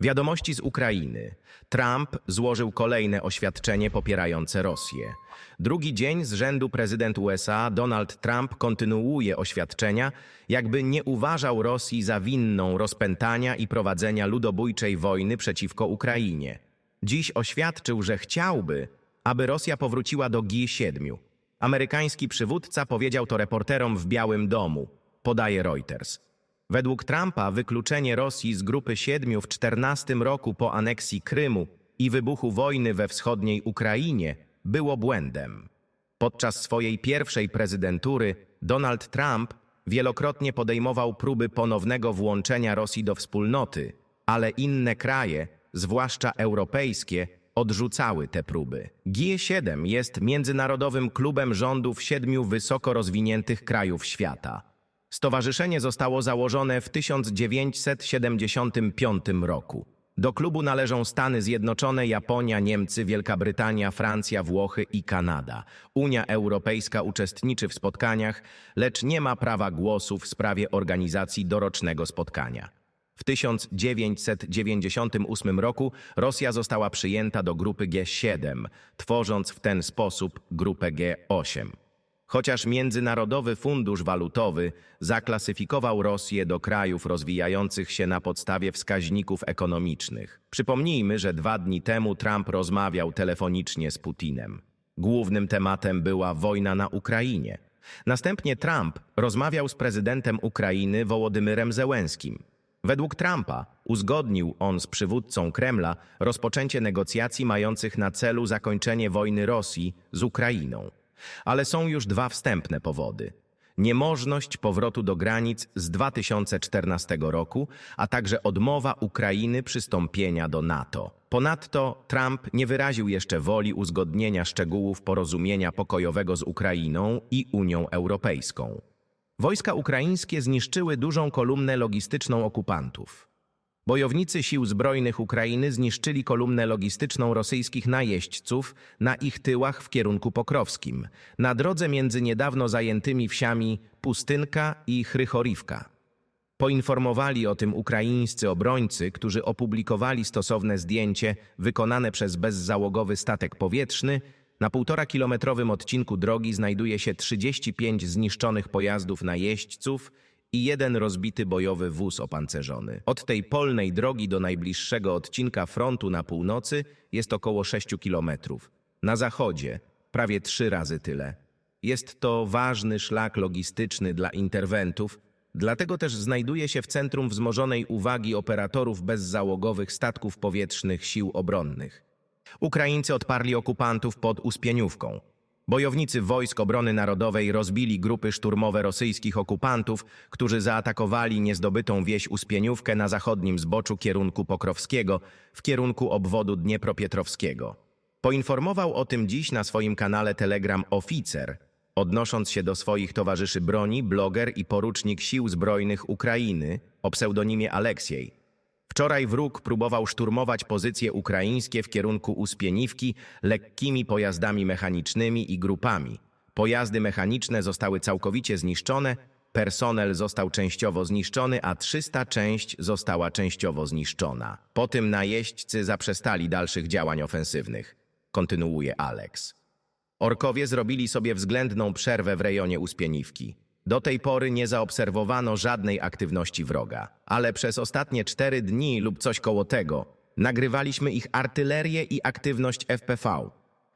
Wiadomości z Ukrainy. Trump złożył kolejne oświadczenie popierające Rosję. Drugi dzień z rzędu prezydent USA Donald Trump kontynuuje oświadczenia, jakby nie uważał Rosji za winną rozpętania i prowadzenia ludobójczej wojny przeciwko Ukrainie. Dziś oświadczył, że chciałby, aby Rosja powróciła do G7. Amerykański przywódca powiedział to reporterom w Białym Domu, podaje Reuters. Według Trumpa wykluczenie Rosji z Grupy Siedmiu w 14 roku po aneksji Krymu i wybuchu wojny we wschodniej Ukrainie było błędem. Podczas swojej pierwszej prezydentury Donald Trump wielokrotnie podejmował próby ponownego włączenia Rosji do wspólnoty, ale inne kraje, zwłaszcza europejskie, odrzucały te próby. G7 jest międzynarodowym klubem rządów siedmiu wysoko rozwiniętych krajów świata. Stowarzyszenie zostało założone w 1975 roku. Do klubu należą Stany Zjednoczone, Japonia, Niemcy, Wielka Brytania, Francja, Włochy i Kanada. Unia Europejska uczestniczy w spotkaniach, lecz nie ma prawa głosu w sprawie organizacji dorocznego spotkania. W 1998 roku Rosja została przyjęta do grupy G7, tworząc w ten sposób grupę G8. Chociaż Międzynarodowy Fundusz Walutowy zaklasyfikował Rosję do krajów rozwijających się na podstawie wskaźników ekonomicznych. Przypomnijmy, że dwa dni temu Trump rozmawiał telefonicznie z Putinem. Głównym tematem była wojna na Ukrainie. Następnie Trump rozmawiał z prezydentem Ukrainy Wołodymyrem Zełenskim. Według Trumpa uzgodnił on z przywódcą Kremla rozpoczęcie negocjacji mających na celu zakończenie wojny Rosji z Ukrainą. Ale są już dwa wstępne powody. Niemożność powrotu do granic z 2014 roku, a także odmowa Ukrainy przystąpienia do NATO. Ponadto Trump nie wyraził jeszcze woli uzgodnienia szczegółów porozumienia pokojowego z Ukrainą i Unią Europejską. Wojska ukraińskie zniszczyły dużą kolumnę logistyczną okupantów. Bojownicy sił zbrojnych Ukrainy zniszczyli kolumnę logistyczną rosyjskich najeźdźców na ich tyłach w kierunku pokrowskim, na drodze między niedawno zajętymi wsiami Pustynka i Chrychorivka. Poinformowali o tym ukraińscy obrońcy, którzy opublikowali stosowne zdjęcie wykonane przez bezzałogowy statek powietrzny. Na półtora kilometrowym odcinku drogi znajduje się 35 zniszczonych pojazdów najeźdźców i jeden rozbity bojowy wóz opancerzony. Od tej polnej drogi do najbliższego odcinka frontu na północy jest około 6 kilometrów. Na zachodzie prawie trzy razy tyle. Jest to ważny szlak logistyczny dla interwentów, dlatego też znajduje się w centrum wzmożonej uwagi operatorów bezzałogowych statków powietrznych sił obronnych. Ukraińcy odparli okupantów pod Uspieniówką. Bojownicy Wojsk Obrony Narodowej rozbili grupy szturmowe rosyjskich okupantów, którzy zaatakowali niezdobytą wieś Uspieniówkę na zachodnim zboczu kierunku Pokrowskiego w kierunku obwodu Dniepropietrowskiego. Poinformował o tym dziś na swoim kanale Telegram oficer, odnosząc się do swoich towarzyszy broni, bloger i porucznik Sił Zbrojnych Ukrainy o pseudonimie Aleksiej. Wczoraj wróg próbował szturmować pozycje ukraińskie w kierunku Uspieniwki lekkimi pojazdami mechanicznymi i grupami. Pojazdy mechaniczne zostały całkowicie zniszczone, personel został częściowo zniszczony, a 300 część została częściowo zniszczona. Po tym najeźdźcy zaprzestali dalszych działań ofensywnych. Kontynuuje Alex. Orkowie zrobili sobie względną przerwę w rejonie Uspieniwki. Do tej pory nie zaobserwowano żadnej aktywności wroga, ale przez ostatnie cztery dni lub coś koło tego nagrywaliśmy ich artylerię i aktywność FPV.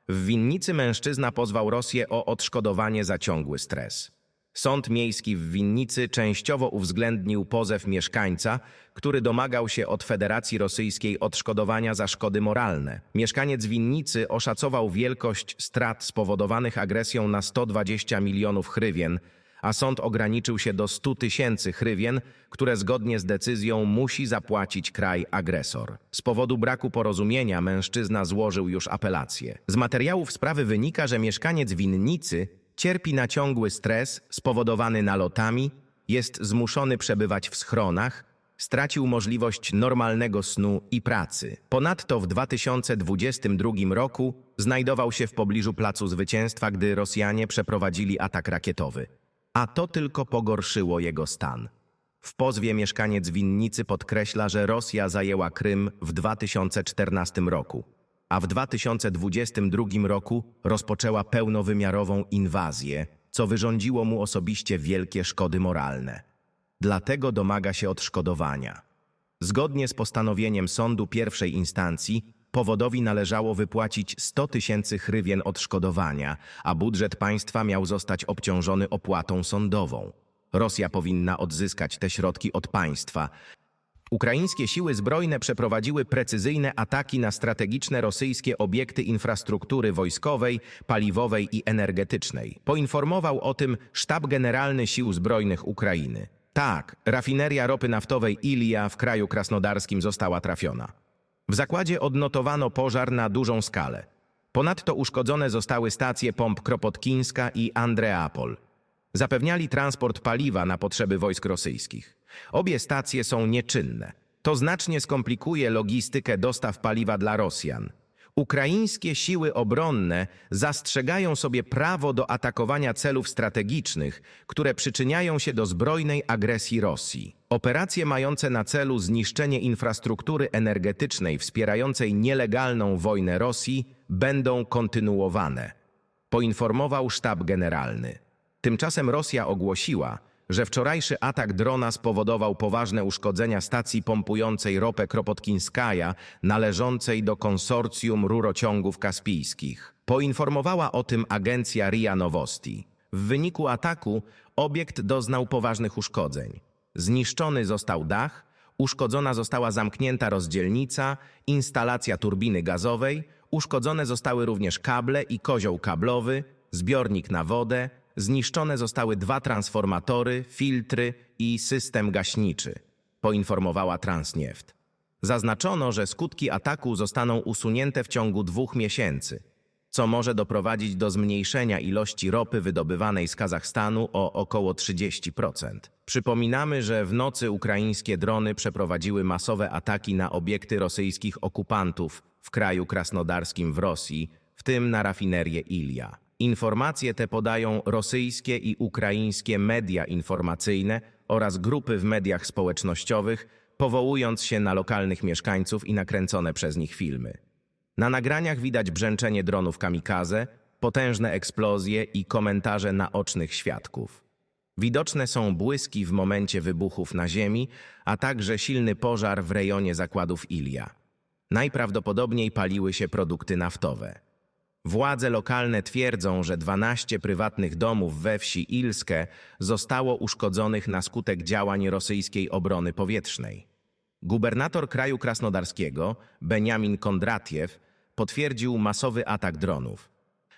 W winnicy mężczyzna pozwał Rosję o odszkodowanie za ciągły stres. Sąd miejski w winnicy częściowo uwzględnił pozew mieszkańca, który domagał się od Federacji Rosyjskiej odszkodowania za szkody moralne. Mieszkaniec winnicy oszacował wielkość strat spowodowanych agresją na 120 milionów hrywien, a sąd ograniczył się do 100 tysięcy hrywien, które zgodnie z decyzją musi zapłacić kraj agresor. Z powodu braku porozumienia mężczyzna złożył już apelację. Z materiałów sprawy wynika, że mieszkaniec winnicy cierpi na ciągły stres spowodowany nalotami, jest zmuszony przebywać w schronach, stracił możliwość normalnego snu i pracy. Ponadto w 2022 roku znajdował się w pobliżu Placu Zwycięstwa, gdy Rosjanie przeprowadzili atak rakietowy a to tylko pogorszyło jego stan. W pozwie mieszkaniec winnicy podkreśla, że Rosja zajęła Krym w 2014 roku, a w 2022 roku rozpoczęła pełnowymiarową inwazję, co wyrządziło mu osobiście wielkie szkody moralne. Dlatego domaga się odszkodowania. Zgodnie z postanowieniem sądu pierwszej instancji, powodowi należało wypłacić 100 tysięcy hrywien odszkodowania, a budżet państwa miał zostać obciążony opłatą sądową. Rosja powinna odzyskać te środki od państwa. Ukraińskie siły zbrojne przeprowadziły precyzyjne ataki na strategiczne rosyjskie obiekty infrastruktury wojskowej, paliwowej i energetycznej. Poinformował o tym Sztab Generalny Sił Zbrojnych Ukrainy. Tak, rafineria ropy naftowej Ilia w kraju krasnodarskim została trafiona. W zakładzie odnotowano pożar na dużą skalę. Ponadto uszkodzone zostały stacje pomp Kropotkińska i Andreapol. Zapewniali transport paliwa na potrzeby wojsk rosyjskich. Obie stacje są nieczynne. To znacznie skomplikuje logistykę dostaw paliwa dla Rosjan. Ukraińskie siły obronne zastrzegają sobie prawo do atakowania celów strategicznych, które przyczyniają się do zbrojnej agresji Rosji. Operacje mające na celu zniszczenie infrastruktury energetycznej wspierającej nielegalną wojnę Rosji będą kontynuowane, poinformował sztab generalny. Tymczasem Rosja ogłosiła, że wczorajszy atak drona spowodował poważne uszkodzenia stacji pompującej ropę Kropotkinskaja należącej do konsorcjum rurociągów kaspijskich. Poinformowała o tym agencja RIA Nowosti. W wyniku ataku obiekt doznał poważnych uszkodzeń. Zniszczony został dach, uszkodzona została zamknięta rozdzielnica, instalacja turbiny gazowej, uszkodzone zostały również kable i kozioł kablowy, zbiornik na wodę, Zniszczone zostały dwa transformatory, filtry i system gaśniczy, poinformowała Transneft. Zaznaczono, że skutki ataku zostaną usunięte w ciągu dwóch miesięcy, co może doprowadzić do zmniejszenia ilości ropy wydobywanej z Kazachstanu o około 30%. Przypominamy, że w nocy ukraińskie drony przeprowadziły masowe ataki na obiekty rosyjskich okupantów w kraju krasnodarskim w Rosji, w tym na rafinerię Ilia. Informacje te podają rosyjskie i ukraińskie media informacyjne oraz grupy w mediach społecznościowych, powołując się na lokalnych mieszkańców i nakręcone przez nich filmy. Na nagraniach widać brzęczenie dronów kamikaze, potężne eksplozje i komentarze naocznych świadków. Widoczne są błyski w momencie wybuchów na ziemi, a także silny pożar w rejonie zakładów Ilia. Najprawdopodobniej paliły się produkty naftowe. Władze lokalne twierdzą, że 12 prywatnych domów we wsi Ilskie zostało uszkodzonych na skutek działań rosyjskiej obrony powietrznej. Gubernator kraju krasnodarskiego, Benjamin Kondratiew, potwierdził masowy atak dronów.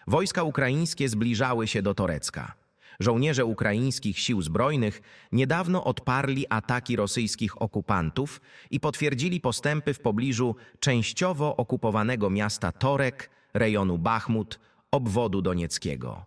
Wojska ukraińskie zbliżały się do Torecka. Żołnierze ukraińskich sił zbrojnych niedawno odparli ataki rosyjskich okupantów i potwierdzili postępy w pobliżu częściowo okupowanego miasta Torek rejonu Bachmut, obwodu donieckiego.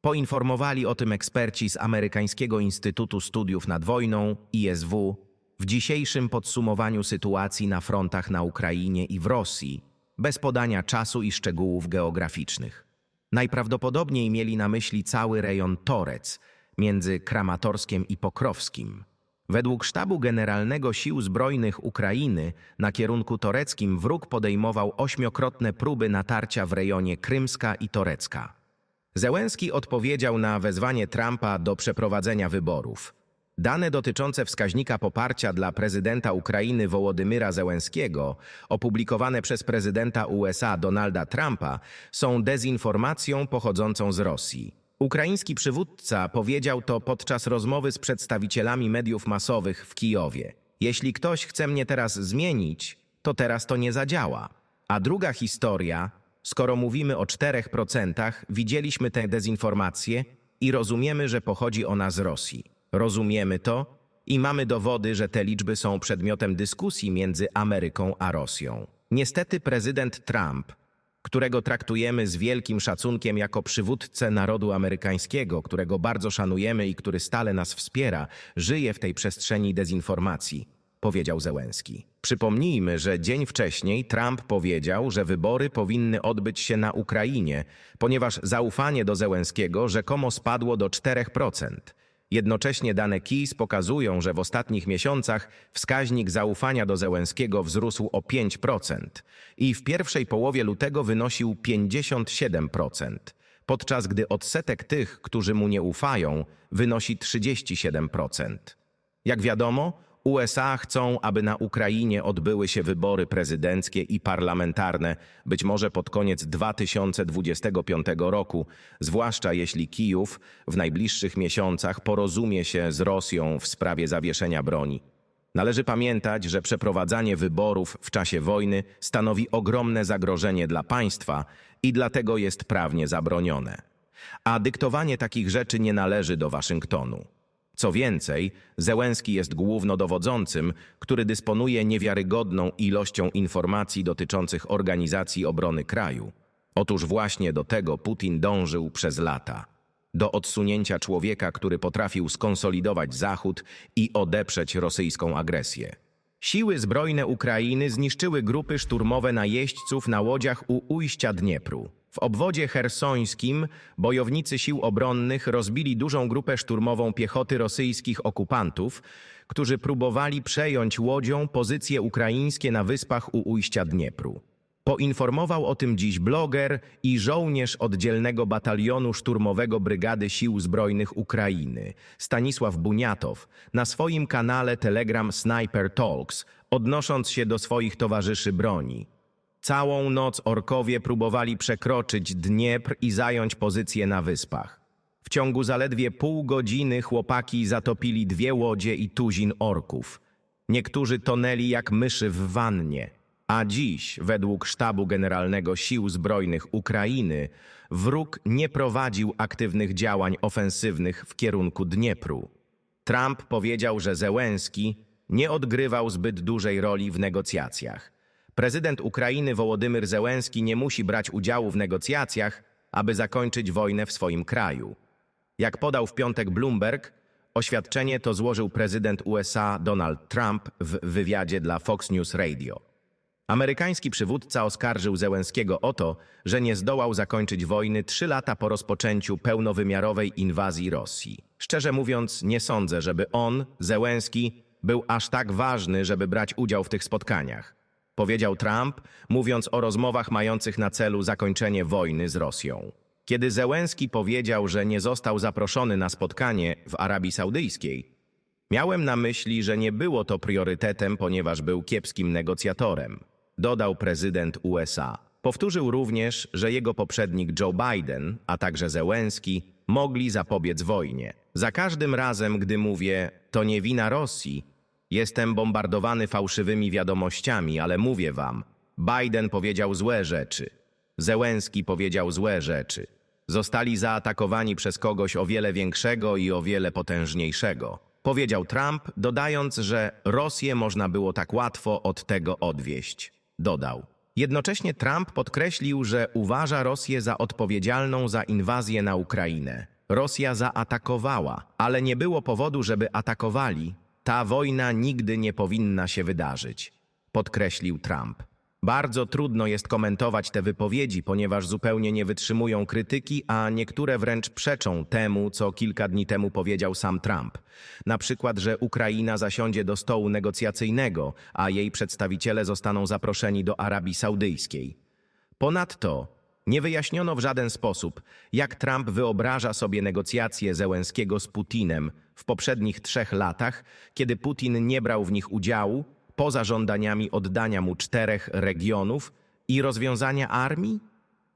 Poinformowali o tym eksperci z Amerykańskiego Instytutu Studiów nad Wojną, ISW, w dzisiejszym podsumowaniu sytuacji na frontach na Ukrainie i w Rosji, bez podania czasu i szczegółów geograficznych. Najprawdopodobniej mieli na myśli cały rejon Torec, między Kramatorskiem i Pokrowskim. Według Sztabu Generalnego Sił Zbrojnych Ukrainy na kierunku toreckim wróg podejmował ośmiokrotne próby natarcia w rejonie Krymska i Torecka. Zełenski odpowiedział na wezwanie Trumpa do przeprowadzenia wyborów. Dane dotyczące wskaźnika poparcia dla prezydenta Ukrainy Wołodymyra Zełenskiego, opublikowane przez prezydenta USA Donalda Trumpa, są dezinformacją pochodzącą z Rosji. Ukraiński przywódca powiedział to podczas rozmowy z przedstawicielami mediów masowych w Kijowie. Jeśli ktoś chce mnie teraz zmienić, to teraz to nie zadziała. A druga historia, skoro mówimy o 4%, widzieliśmy tę dezinformację i rozumiemy, że pochodzi ona z Rosji. Rozumiemy to i mamy dowody, że te liczby są przedmiotem dyskusji między Ameryką a Rosją. Niestety prezydent Trump którego traktujemy z wielkim szacunkiem jako przywódcę narodu amerykańskiego, którego bardzo szanujemy i który stale nas wspiera, żyje w tej przestrzeni dezinformacji, powiedział Zełenski. Przypomnijmy, że dzień wcześniej Trump powiedział, że wybory powinny odbyć się na Ukrainie, ponieważ zaufanie do Zełenskiego rzekomo spadło do 4%. Jednocześnie dane KIS pokazują, że w ostatnich miesiącach wskaźnik zaufania do Zełenskiego wzrósł o 5% i w pierwszej połowie lutego wynosił 57%, podczas gdy odsetek tych, którzy mu nie ufają, wynosi 37%. Jak wiadomo, USA chcą, aby na Ukrainie odbyły się wybory prezydenckie i parlamentarne, być może pod koniec 2025 roku, zwłaszcza jeśli Kijów w najbliższych miesiącach porozumie się z Rosją w sprawie zawieszenia broni. Należy pamiętać, że przeprowadzanie wyborów w czasie wojny stanowi ogromne zagrożenie dla państwa i dlatego jest prawnie zabronione. A dyktowanie takich rzeczy nie należy do Waszyngtonu. Co więcej, Zełenski jest głównodowodzącym, który dysponuje niewiarygodną ilością informacji dotyczących organizacji obrony kraju. Otóż właśnie do tego Putin dążył przez lata. Do odsunięcia człowieka, który potrafił skonsolidować Zachód i odeprzeć rosyjską agresję. Siły zbrojne Ukrainy zniszczyły grupy szturmowe najeźdźców na łodziach u ujścia Dniepru. W obwodzie hersońskim bojownicy sił obronnych rozbili dużą grupę szturmową piechoty rosyjskich okupantów, którzy próbowali przejąć łodzią pozycje ukraińskie na wyspach u ujścia Dniepru. Poinformował o tym dziś bloger i żołnierz oddzielnego batalionu szturmowego Brygady Sił Zbrojnych Ukrainy, Stanisław Buniatow, na swoim kanale Telegram Sniper Talks, odnosząc się do swoich towarzyszy broni. Całą noc orkowie próbowali przekroczyć Dniepr i zająć pozycje na wyspach. W ciągu zaledwie pół godziny chłopaki zatopili dwie łodzie i tuzin orków. Niektórzy tonęli jak myszy w wannie. A dziś, według Sztabu Generalnego Sił Zbrojnych Ukrainy, wróg nie prowadził aktywnych działań ofensywnych w kierunku Dniepru. Trump powiedział, że Zełenski nie odgrywał zbyt dużej roli w negocjacjach. Prezydent Ukrainy Wołodymyr Zełenski nie musi brać udziału w negocjacjach, aby zakończyć wojnę w swoim kraju. Jak podał w piątek Bloomberg, oświadczenie to złożył prezydent USA Donald Trump w wywiadzie dla Fox News Radio. Amerykański przywódca oskarżył Zełenskiego o to, że nie zdołał zakończyć wojny trzy lata po rozpoczęciu pełnowymiarowej inwazji Rosji. Szczerze mówiąc, nie sądzę, żeby on, Zełenski, był aż tak ważny, żeby brać udział w tych spotkaniach. Powiedział Trump, mówiąc o rozmowach mających na celu zakończenie wojny z Rosją. Kiedy Zełenski powiedział, że nie został zaproszony na spotkanie w Arabii Saudyjskiej, miałem na myśli, że nie było to priorytetem, ponieważ był kiepskim negocjatorem dodał prezydent USA. Powtórzył również, że jego poprzednik Joe Biden, a także Zełenski, mogli zapobiec wojnie. Za każdym razem, gdy mówię, to nie wina Rosji, jestem bombardowany fałszywymi wiadomościami, ale mówię wam, Biden powiedział złe rzeczy. Zełenski powiedział złe rzeczy. Zostali zaatakowani przez kogoś o wiele większego i o wiele potężniejszego. Powiedział Trump, dodając, że Rosję można było tak łatwo od tego odwieść dodał. Jednocześnie Trump podkreślił, że uważa Rosję za odpowiedzialną za inwazję na Ukrainę. Rosja zaatakowała, ale nie było powodu, żeby atakowali. Ta wojna nigdy nie powinna się wydarzyć, podkreślił Trump. Bardzo trudno jest komentować te wypowiedzi, ponieważ zupełnie nie wytrzymują krytyki, a niektóre wręcz przeczą temu, co kilka dni temu powiedział sam Trump. Na przykład, że Ukraina zasiądzie do stołu negocjacyjnego, a jej przedstawiciele zostaną zaproszeni do Arabii Saudyjskiej. Ponadto nie wyjaśniono w żaden sposób, jak Trump wyobraża sobie negocjacje Zełenskiego z Putinem w poprzednich trzech latach, kiedy Putin nie brał w nich udziału, poza żądaniami oddania mu czterech regionów i rozwiązania armii?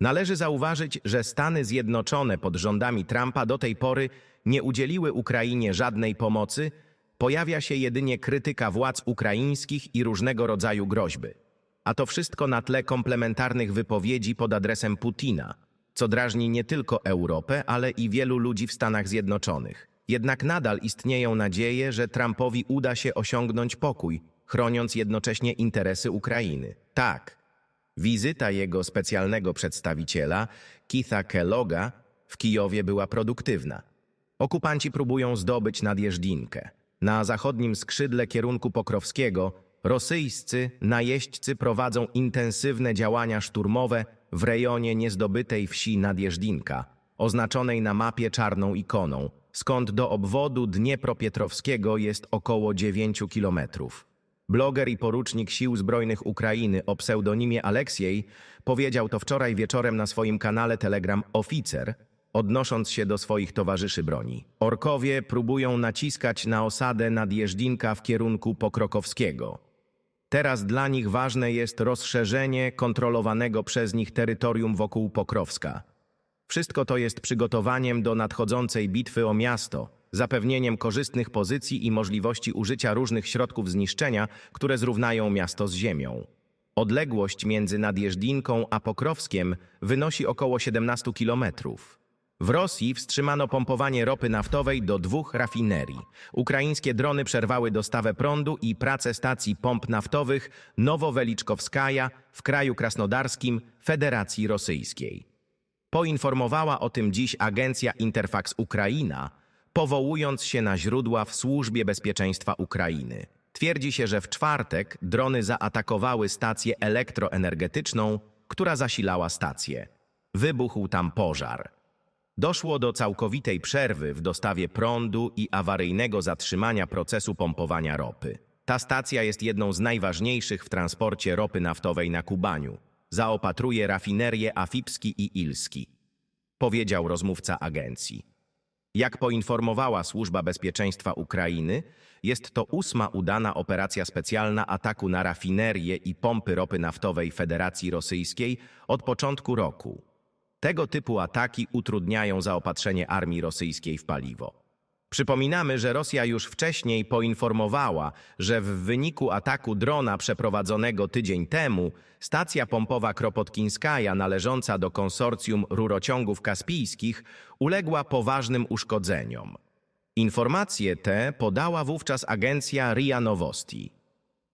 Należy zauważyć, że Stany Zjednoczone pod rządami Trumpa do tej pory nie udzieliły Ukrainie żadnej pomocy, pojawia się jedynie krytyka władz ukraińskich i różnego rodzaju groźby. A to wszystko na tle komplementarnych wypowiedzi pod adresem Putina, co drażni nie tylko Europę, ale i wielu ludzi w Stanach Zjednoczonych. Jednak nadal istnieją nadzieje, że Trumpowi uda się osiągnąć pokój, chroniąc jednocześnie interesy Ukrainy. Tak, wizyta jego specjalnego przedstawiciela, Keitha Kelloga, w Kijowie była produktywna. Okupanci próbują zdobyć nadjeżdżinkę. Na zachodnim skrzydle kierunku Pokrowskiego rosyjscy najeźdźcy prowadzą intensywne działania szturmowe w rejonie niezdobytej wsi Nadjeżdinka, oznaczonej na mapie czarną ikoną, skąd do obwodu Dniepropietrowskiego jest około 9 kilometrów. Bloger i porucznik Sił Zbrojnych Ukrainy o pseudonimie Aleksiej powiedział to wczoraj wieczorem na swoim kanale Telegram Oficer, odnosząc się do swoich towarzyszy broni. Orkowie próbują naciskać na osadę nadjeżdżinka w kierunku Pokrokowskiego. Teraz dla nich ważne jest rozszerzenie kontrolowanego przez nich terytorium wokół Pokrowska. Wszystko to jest przygotowaniem do nadchodzącej bitwy o miasto, zapewnieniem korzystnych pozycji i możliwości użycia różnych środków zniszczenia, które zrównają miasto z ziemią. Odległość między Nadjeżdinką a Pokrowskiem wynosi około 17 kilometrów. W Rosji wstrzymano pompowanie ropy naftowej do dwóch rafinerii. Ukraińskie drony przerwały dostawę prądu i pracę stacji pomp naftowych Nowoweliczkowskaja w kraju krasnodarskim Federacji Rosyjskiej. Poinformowała o tym dziś agencja Interfax Ukraina, powołując się na źródła w Służbie Bezpieczeństwa Ukrainy. Twierdzi się, że w czwartek drony zaatakowały stację elektroenergetyczną, która zasilała stację. Wybuchł tam pożar. Doszło do całkowitej przerwy w dostawie prądu i awaryjnego zatrzymania procesu pompowania ropy. Ta stacja jest jedną z najważniejszych w transporcie ropy naftowej na Kubaniu. Zaopatruje rafinerie Afipski i Ilski, powiedział rozmówca agencji. Jak poinformowała Służba Bezpieczeństwa Ukrainy, jest to ósma udana operacja specjalna ataku na rafinerie i pompy ropy naftowej Federacji Rosyjskiej od początku roku. Tego typu ataki utrudniają zaopatrzenie armii rosyjskiej w paliwo. Przypominamy, że Rosja już wcześniej poinformowała, że w wyniku ataku drona przeprowadzonego tydzień temu stacja pompowa Kropotkinskaja należąca do konsorcjum rurociągów kaspijskich uległa poważnym uszkodzeniom. Informacje te podała wówczas agencja RIA Nowosti.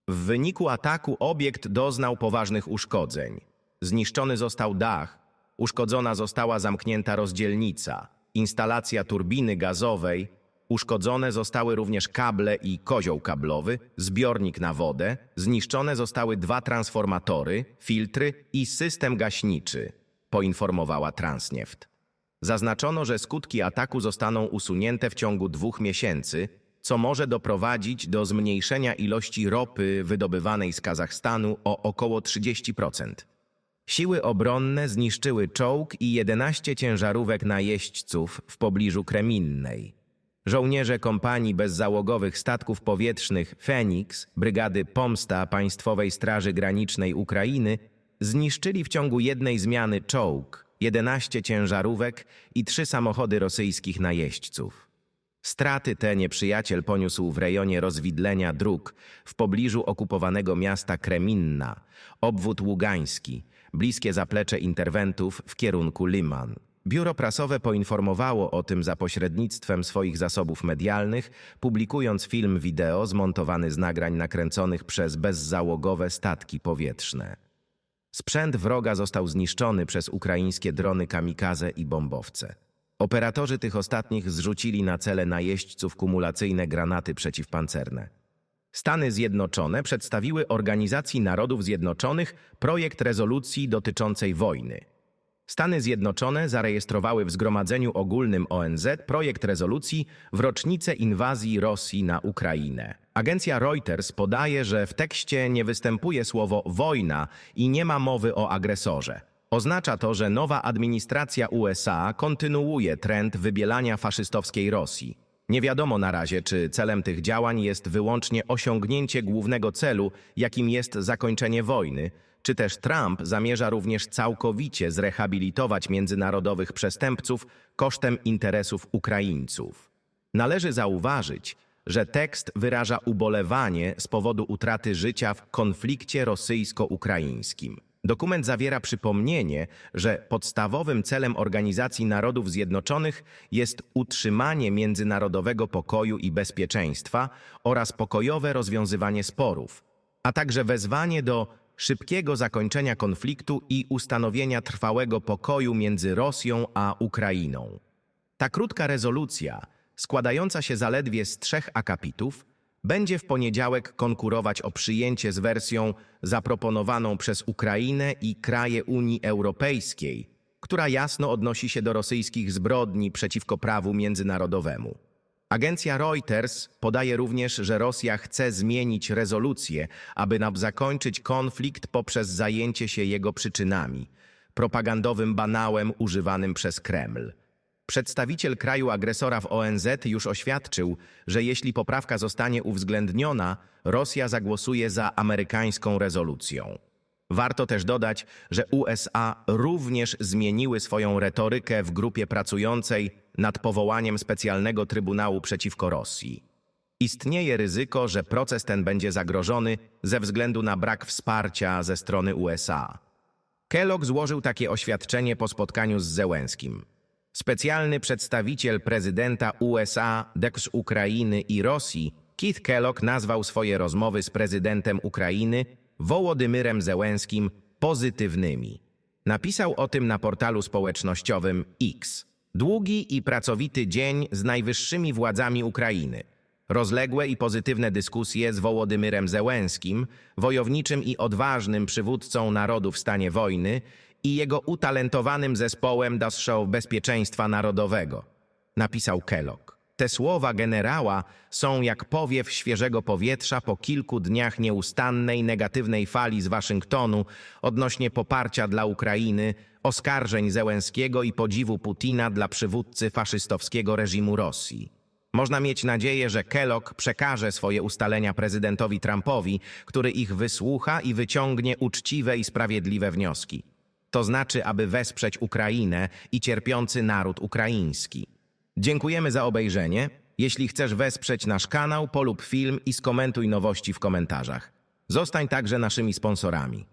W wyniku ataku obiekt doznał poważnych uszkodzeń. Zniszczony został dach, uszkodzona została zamknięta rozdzielnica, instalacja turbiny gazowej, uszkodzone zostały również kable i kozioł kablowy, zbiornik na wodę, zniszczone zostały dwa transformatory, filtry i system gaśniczy, poinformowała Transneft. Zaznaczono, że skutki ataku zostaną usunięte w ciągu dwóch miesięcy, co może doprowadzić do zmniejszenia ilości ropy wydobywanej z Kazachstanu o około 30%. Siły obronne zniszczyły czołg i 11 ciężarówek najeźdźców w pobliżu Kreminnej. Żołnierze kompanii bezzałogowych statków powietrznych Feniks, Brygady Pomsta Państwowej Straży Granicznej Ukrainy zniszczyli w ciągu jednej zmiany czołg, 11 ciężarówek i trzy samochody rosyjskich najeźdźców. Straty te nieprzyjaciel poniósł w rejonie rozwidlenia dróg w pobliżu okupowanego miasta Kreminna, obwód ługański, bliskie zaplecze interwentów w kierunku Liman. Biuro prasowe poinformowało o tym za pośrednictwem swoich zasobów medialnych, publikując film wideo zmontowany z nagrań nakręconych przez bezzałogowe statki powietrzne. Sprzęt wroga został zniszczony przez ukraińskie drony kamikaze i bombowce. Operatorzy tych ostatnich zrzucili na cele najeźdźców kumulacyjne granaty przeciwpancerne. Stany Zjednoczone przedstawiły Organizacji Narodów Zjednoczonych projekt rezolucji dotyczącej wojny. Stany Zjednoczone zarejestrowały w Zgromadzeniu Ogólnym ONZ projekt rezolucji w rocznicę inwazji Rosji na Ukrainę. Agencja Reuters podaje, że w tekście nie występuje słowo wojna i nie ma mowy o agresorze. Oznacza to, że nowa administracja USA kontynuuje trend wybielania faszystowskiej Rosji. Nie wiadomo na razie, czy celem tych działań jest wyłącznie osiągnięcie głównego celu, jakim jest zakończenie wojny, czy też Trump zamierza również całkowicie zrehabilitować międzynarodowych przestępców kosztem interesów Ukraińców. Należy zauważyć, że tekst wyraża ubolewanie z powodu utraty życia w konflikcie rosyjsko-ukraińskim. Dokument zawiera przypomnienie, że podstawowym celem Organizacji Narodów Zjednoczonych jest utrzymanie międzynarodowego pokoju i bezpieczeństwa oraz pokojowe rozwiązywanie sporów, a także wezwanie do szybkiego zakończenia konfliktu i ustanowienia trwałego pokoju między Rosją a Ukrainą. Ta krótka rezolucja, składająca się zaledwie z trzech akapitów, będzie w poniedziałek konkurować o przyjęcie z wersją zaproponowaną przez Ukrainę i kraje Unii Europejskiej, która jasno odnosi się do rosyjskich zbrodni przeciwko prawu międzynarodowemu. Agencja Reuters podaje również, że Rosja chce zmienić rezolucję, aby zakończyć konflikt poprzez zajęcie się jego przyczynami, propagandowym banałem używanym przez Kreml. Przedstawiciel kraju agresora w ONZ już oświadczył, że jeśli poprawka zostanie uwzględniona, Rosja zagłosuje za amerykańską rezolucją. Warto też dodać, że USA również zmieniły swoją retorykę w grupie pracującej nad powołaniem specjalnego trybunału przeciwko Rosji. Istnieje ryzyko, że proces ten będzie zagrożony ze względu na brak wsparcia ze strony USA. Kellogg złożył takie oświadczenie po spotkaniu z Zełenskim. Specjalny przedstawiciel prezydenta USA z Ukrainy i Rosji, Keith Kellogg, nazwał swoje rozmowy z prezydentem Ukrainy Wołodymyrem Zełenskim pozytywnymi. Napisał o tym na portalu społecznościowym X. Długi i pracowity dzień z najwyższymi władzami Ukrainy. Rozległe i pozytywne dyskusje z Wołodymyrem Zełenskim, wojowniczym i odważnym przywódcą narodu w stanie wojny i jego utalentowanym zespołem Das Show Bezpieczeństwa Narodowego, napisał Kellogg. Te słowa generała są jak powiew świeżego powietrza po kilku dniach nieustannej negatywnej fali z Waszyngtonu odnośnie poparcia dla Ukrainy, oskarżeń Zełenskiego i podziwu Putina dla przywódcy faszystowskiego reżimu Rosji. Można mieć nadzieję, że Kellogg przekaże swoje ustalenia prezydentowi Trumpowi, który ich wysłucha i wyciągnie uczciwe i sprawiedliwe wnioski. To znaczy, aby wesprzeć Ukrainę i cierpiący naród ukraiński. Dziękujemy za obejrzenie. Jeśli chcesz wesprzeć nasz kanał, polub film i skomentuj nowości w komentarzach. Zostań także naszymi sponsorami.